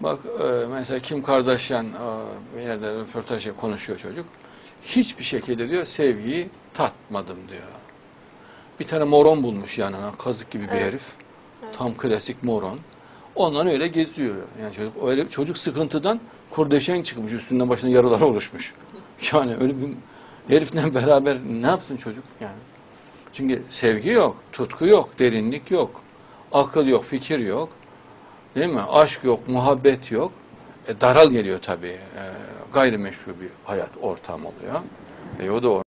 Bak e, mesela Kim Kardashian e, bir yerde röportaj konuşuyor çocuk. Hiçbir şekilde diyor sevgiyi tatmadım diyor. Bir tane moron bulmuş yanına kazık gibi bir Evet. herif. Tam klasik moron. Ondan öyle geziyor. Yani çocuk öyle çocuk sıkıntıdan kurdeşen çıkmış üstünden başına yaralar oluşmuş. Yani öyle bir herifle beraber ne yapsın çocuk yani? Çünkü sevgi yok, tutku yok, derinlik yok, akıl yok, fikir yok. Değil mi? Aşk yok, muhabbet yok. E, daral geliyor tabii. E, gayrimeşru bir hayat ortam oluyor. E, o da